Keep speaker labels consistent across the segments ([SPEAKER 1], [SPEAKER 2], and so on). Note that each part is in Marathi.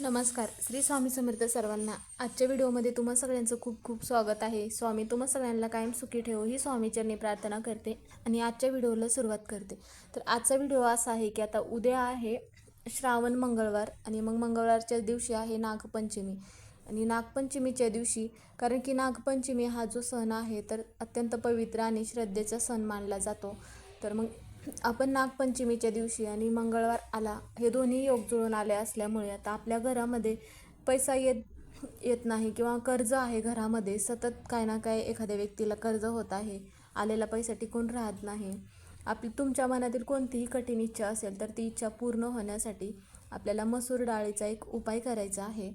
[SPEAKER 1] नमस्कार. श्री स्वामी समर्थ सर्वांना आजच्या व्हिडिओमध्ये तुम्हा सगळ्यांचं खूप खूप स्वागत आहे. स्वामी तुम्हा सगळ्यांना कायम सुखी ठेवो ही स्वामीचरणी प्रार्थना करते आणि आजच्या व्हिडिओला सुरुवात करते. तर आजचा व्हिडिओ असा आहे की आता उद्या आहे श्रावण मंगळवार आणि मग मंगळवारच्या दिवशी आहे नागपंचमी. आणि नागपंचमीच्या दिवशी कारण की नागपंचमी हा जो सण आहे तर अत्यंत पवित्र आणि श्रद्धेचा सण मानला जातो. तर मग आपण नागपंचमीच्या दिवशी आणि मंगळवार आला हे दोन्ही योग जुळून आले असल्यामुळे आता आपल्या घरामध्ये पैसा येत येत नाही किंवा कर्ज आहे घरामध्ये सतत काय ना काय एखाद्या व्यक्तीला कर्ज होत आहे आलेला पैसा टिकून राहत नाही. आपली तुमच्या मनातील कोणतीही कठीण इच्छा असेल तर ती इच्छा पूर्ण होण्यासाठी आपल्याला मसूर डाळीचा एक उपाय करायचा आहे.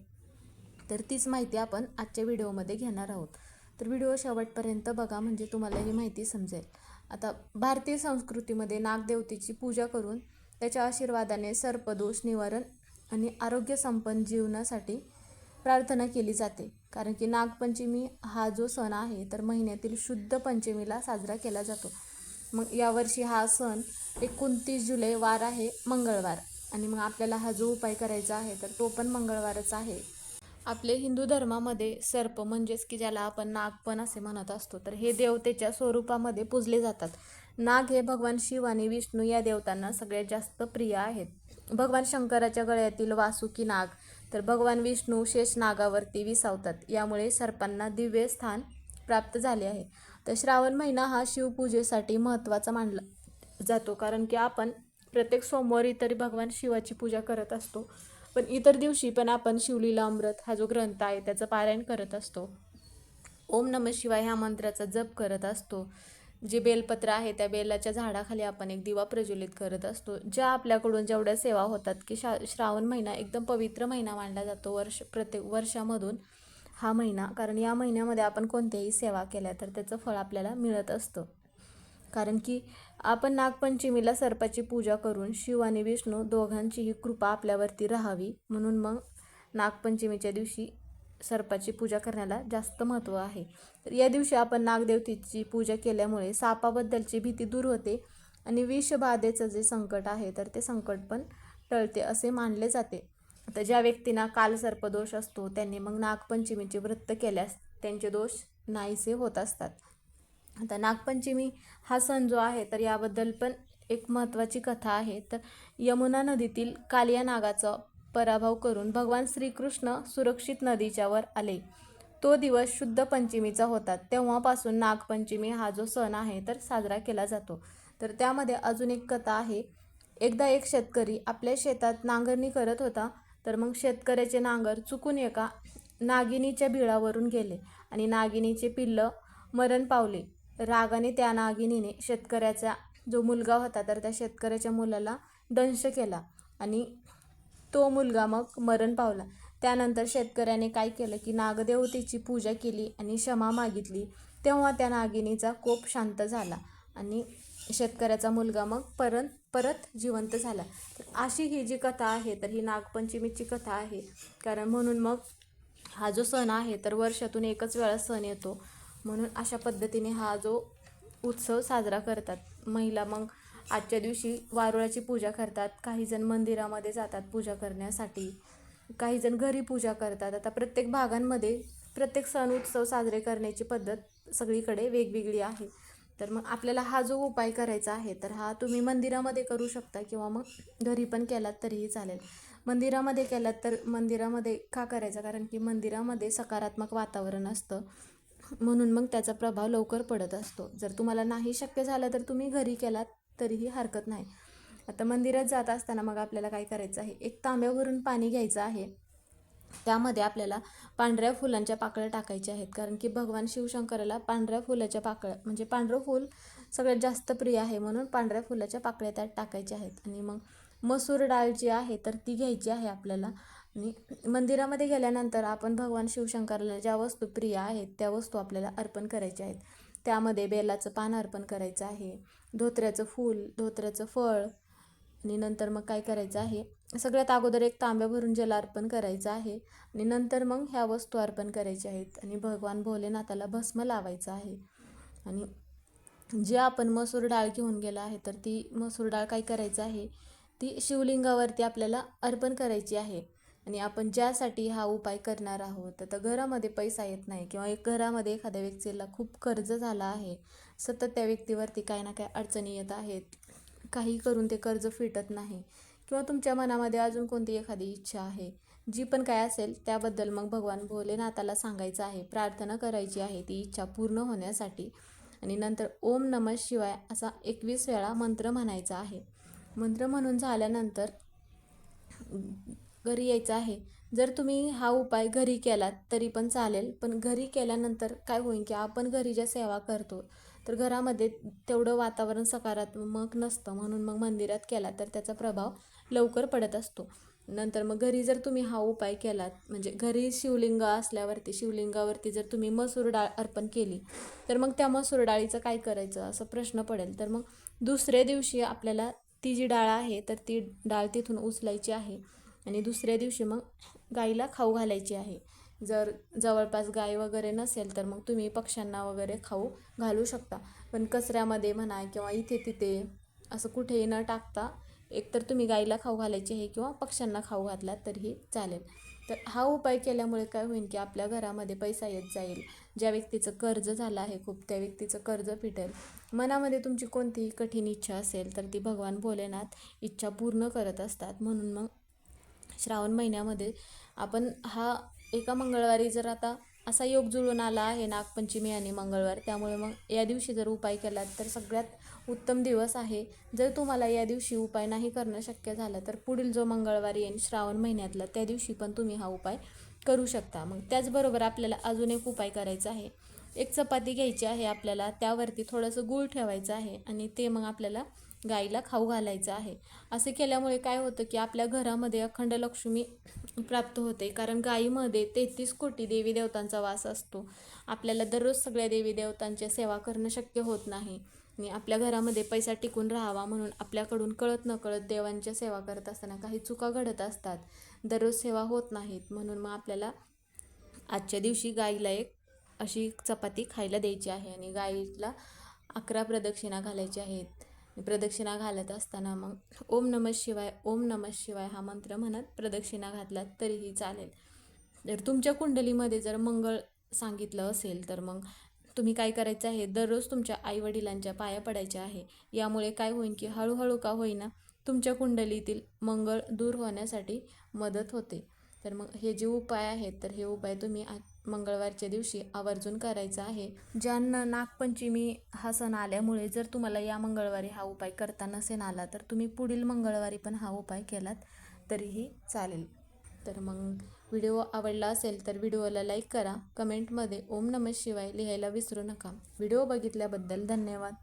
[SPEAKER 1] तर तीच माहिती आपण आजच्या व्हिडिओमध्ये घेणार आहोत. तर व्हिडिओ शेवटपर्यंत बघा म्हणजे तुम्हाला ही माहिती समजेल. आता भारतीय संस्कृतीमध्ये नागदेवतेची पूजा करून त्याच्या आशीर्वादाने सर्पदोष निवारण आणि आरोग्य संपन्न जीवनासाठी प्रार्थना केली जाते. कारण की नागपंचमी हा जो सण आहे तर महिन्यातील शुद्ध पंचमीला साजरा केला जातो. मग यावर्षी हा सण एकोणतीस जुलै वार आहे मंगळवार. आणि मग आपल्याला हा जो उपाय करायचा आहे तर तो पण मंगळवारच आहे. आपले हिंदू धर्मामध्ये सर्प म्हणजेच की ज्याला आपण नाग पण असे म्हणत असतो तर हे देवतेच्या स्वरूपामध्ये पूजले जातात. नाग हे भगवान शिव आणि विष्णू या देवतांना सगळ्यात जास्त प्रिय आहेत. भगवान शंकराच्या गळ्यातील वासुकी नाग तर भगवान विष्णू शेष नागावरती विसावतात. यामुळे सर्पांना दिव्य स्थान प्राप्त झाले आहे. तर श्रावण महिना हा शिवपूजेसाठी महत्त्वाचा मानला जातो कारण की आपण प्रत्येक सोमवारी तरी भगवान शिवाची पूजा करत असतो. पण इतर दिवशी पण आपण शिवलीला अमृत हा जो ग्रंथ आहे त्याचं पारायण करत असतो. ओम नम शिवाय ह्या मंत्राचा जप करत असतो. जे बेलपत्र आहे त्या बेलाच्या झाडाखाली आपण एक दिवा प्रज्वलित करत असतो. ज्या आपल्याकडून जेवढ्या सेवा होतात की शा श्रावण महिना एकदम पवित्र महिना मानला जातो वर्ष प्रत्येक वर्षामधून हा महिना. कारण या महिन्यामध्ये आपण कोणत्याही सेवा केल्या तर त्याचं फळ आपल्याला मिळत असतं. कारण की आपण नागपंचमीला सर्पाची पूजा करून शिव आणि विष्णू दोघांचीही कृपा आपल्यावरती राहावी. म्हणून मग नागपंचमीच्या दिवशी सर्पाची पूजा करण्याला जास्त महत्त्व आहे. तर या दिवशी आपण नागदेवतेची पूजा केल्यामुळे सापाबद्दलची भीती दूर होते आणि विषबाधेचं जे संकट आहे तर ते संकट पण टळते असे मानले जाते. तर ज्या व्यक्तींना काल सर्पदोष असतो त्यांनी मग नागपंचमीचे व्रत केल्यास त्यांचे दोष नाहीसे होत असतात. आता नागपंचमी हा सण जो आहे तर याबद्दल पण एक महत्त्वाची कथा आहे. तर यमुना नदीतील कालिया नागाचा पराभव करून भगवान श्रीकृष्ण सुरक्षित नदीच्यावर आले. तो दिवस शुद्ध पंचमीचा होता. तेव्हापासून नागपंचमी हा जो सण आहे तर साजरा केला जातो. तर त्यामध्ये अजून एक कथा आहे. एकदा एक शेतकरी आपल्या शेतात नांगरणी करत होता तर मग शेतकऱ्याचे नांगर चुकून एका नागिनीच्या बिळावरून गेले आणि नागिनीचे पिल्लं मरण पावले. रागाने त्या नागिनीने शेतकऱ्याचा जो मुलगा होता तर त्या शेतकऱ्याच्या मुलाला दंश केला आणि तो मुलगा मग मरण पावला. त्यानंतर शेतकऱ्याने काय केलं की नागदेवतेची पूजा केली आणि क्षमा मागितली. तेव्हा त्या नागिनीचा कोप शांत झाला आणि शेतकऱ्याचा मुलगा मग परत परत जिवंत झाला. तर अशी ही जी कथा आहे तर ही नागपंचमीची कथा आहे. कारण म्हणून मग हा जो सण आहे तर वर्षातून एकच वेळा सण येतो. म्हणून अशा पद्धतीने हा जो उत्सव साजरा करतात. महिला मग आजच्या दिवशी वारुळाची पूजा करतात. काही जण मंदिरामध्ये जातात पूजा करण्यासाठी. काही जण घरी पूजा करतात. आता प्रत्येक भागांमध्ये प्रत्येक सण उत्सव साजरे करण्याची पद्धत सगळीकडे वेगवेगळी आहे. तर मग आपल्याला हा जो उपाय करायचा आहे तर हा तुम्ही मंदिरामध्ये करू शकता किंवा मग घरी पण केलात तरीही चालेल. मंदिरामध्ये केलात तर मंदिरामध्ये का करायचा? कारण की मंदिरामध्ये सकारात्मक वातावरण असतं. म्हणून मग त्याचा प्रभाव लवकर पडत असतो. जर तुम्हाला नाही शक्य झालं तर तुम्ही घरी केलात तरीही हरकत नाही. आता मंदिरात जात असताना मग आपल्याला काय करायचं आहे? एक तांब्यावरून पाणी घ्यायचं आहे. त्यामध्ये आपल्याला पांढऱ्या फुलांच्या पाकळ्या टाकायच्या आहेत. कारण की भगवान शिवशंकराला पांढऱ्या फुलाच्या पाकळ्या म्हणजे पांढरं फूल सगळ्यात जास्त प्रिय आहे म्हणून पांढऱ्या फुलाच्या पाकळ्या त्यात टाकायच्या आहेत. आणि मग मसूर डाळ जी आहे तर ती घ्यायची आहे आपल्याला. आणि मंदिरामध्ये गेल्यानंतर आपण भगवान शिवशंकराला ज्या वस्तू प्रिय आहेत त्या वस्तू आपल्याला अर्पण करायच्या आहेत. त्यामध्ये बेलाचं पान अर्पण करायचं आहे धोत्र्याचं फूल धोत्र्याचं फळ आणि नंतर मग काय करायचं आहे? सगळ्यात अगोदर एक तांब्या भरून जल अर्पण करायचं आहे आणि नंतर मग ह्या वस्तू अर्पण करायच्या आहेत आणि भगवान भोलेनाथाला भस्म लावायचं आहे. आणि जे आपण मसूर डाळ घेऊन गेला आहे तर ती मसूर डाळ काय करायचं आहे? ती शिवलिंगावरती आपल्याला अर्पण करायची आहे. आणि आपण ज्यासाठी हा उपाय करणार आहोत आता घरामध्ये पैसा येत नाही किंवा एक घरामध्ये एखाद्या व्यक्तीला खूप कर्ज झाला आहे सतत त्या व्यक्तीवरती काही ना काही अडचणी येत आहेत काही करून ते कर्ज फिटत नाही किंवा तुमच्या मनामध्ये अजून कोणती एखादी इच्छा आहे जी पण काय असेल त्याबद्दल मग भगवान भोलेनाथाला सांगायचं आहे प्रार्थना करायची आहे ती इच्छा पूर्ण होण्यासाठी. आणि नंतर ओम नमः शिवाय असा एकवीस वेळा मंत्र म्हणायचा आहे. मंत्र म्हणून झाल्यानंतर घरी यायचं आहे. जर तुम्ही हा उपाय घरी केलात तरी पण चालेल. पण घरी केल्यानंतर काय होईल की आपण घरी ज्या सेवा करतो तर घरामध्ये तेवढं वातावरण सकारात्मक नसतं. म्हणून मग मंदिरात केला तर त्याचा प्रभाव लवकर पडत असतो. नंतर मग घरी जर तुम्ही हा उपाय केलात म्हणजे घरी शिवलिंग असल्यावरती शिवलिंगावरती जर तुम्ही मसूर डाळ अर्पण केली तर मग त्या मसूर डाळीचं काय करायचं असं प्रश्न पडेल. तर मग दुसऱ्या दिवशी आपल्याला ती जी डाळ आहे तर ती डाळ तिथून उचलायची आहे. आणि दुसऱ्या दिवशी मग गाईला खाऊ घालायची आहे. जर जवळपास गाय वगैरे नसेल तर मग तुम्ही पक्ष्यांना वगैरे खाऊ घालू शकता. पण कचऱ्यामध्ये म्हणा किंवा इथे तिथे असं कुठेही न टाकता एकतर तुम्ही गाईला खाऊ घालायची आहे किंवा पक्ष्यांना खाऊ घातलात तरीही चालेल. तर हा उपाय केल्यामुळे काय होईल की आपल्या घरामध्ये पैसा येत जाईल. ज्या व्यक्तीचं कर्ज झालं आहे खूप त्या व्यक्तीचं कर्ज फिटेल. मनामध्ये तुमची कोणतीही कठीण इच्छा असेल तर ती भगवान भोलेनाथ इच्छा पूर्ण करत असतात. म्हणून मग श्रावण महिन्यामध्ये आपण हा एका मंगळवारी जर आता असा योग जुळून आला आहे नागपंचमी आणि मंगळवार त्यामुळे मग या दिवशी जर उपाय केलात तर सगळ्यात उत्तम दिवस आहे. जर तुम्हाला या दिवशी उपाय नाही करणं शक्य झालं तर पुढील जो मंगळवार येईल श्रावण महिन्यातला त्या दिवशी पण तुम्ही हा उपाय करू शकता. मग त्याचबरोबर आपल्याला अजून एक उपाय करायचा आहे. एक चपाती घ्यायची आहे आपल्याला त्यावरती थोडंसं गूळ ठेवायचं आहे आणि ते मग आपल्याला गाईला खाऊ घालायचं आहे. असे केल्यामुळे काय होतं की आपल्या घरामध्ये अखंड लक्ष्मी प्राप्त होते कारण गाईमध्ये तेहतीस कोटी देवी देवतांचा वास असतो. आपल्याला दररोज सगळ्या देवी देवतांची सेवा करणं शक्य होत नाही. आणि आपल्या घरामध्ये पैसा टिकून राहावा म्हणून आपल्याकडून कळत नकळत देवांच्या सेवा करत असताना काही चुका घडत असतात. दररोज सेवा होत नाहीत म्हणून मग आपल्याला आजच्या दिवशी गाईला एक अशी चपाती खायला द्यायची आहे आणि गाईला अकरा प्रदक्षिणा घालायच्या आहेत. प्रदक्षिणा घालत असताना मग ओम नमः शिवाय ओम नमः शिवाय हा मंत्र म्हणत प्रदक्षिणा घातलात तरीही चालेल. जर तुमच्या कुंडलीमध्ये जर मंगळ सांगितलं असेल तर मग तुम्ही काय करायचं आहे? दररोज तुमच्या आईवडिलांच्या पाया पडायच्या आहे. यामुळे काय होईल की हळूहळू का होईना तुमच्या कुंडलीतील मंगळ दूर होण्यासाठी मदत होते. तर मग हे जे उपाय आहेत तर हे उपाय तुम्ही आ मंगळवारच्या दिवशी आवर्जून करायचा आहे. ज्यांना नागपंचमी हा सण आल्यामुळे जर तुम्हाला या मंगळवारी हा उपाय करता नसेल आला तर तुम्ही पुढील मंगळवारी पण हा उपाय केलात तरीही चालेल. तर मग व्हिडिओ आवडला असेल तर व्हिडिओला लाईक करा. कमेंटमध्ये ओम नमः शिवाय लिहायला विसरू नका. व्हिडिओ बघितल्याबद्दल धन्यवाद.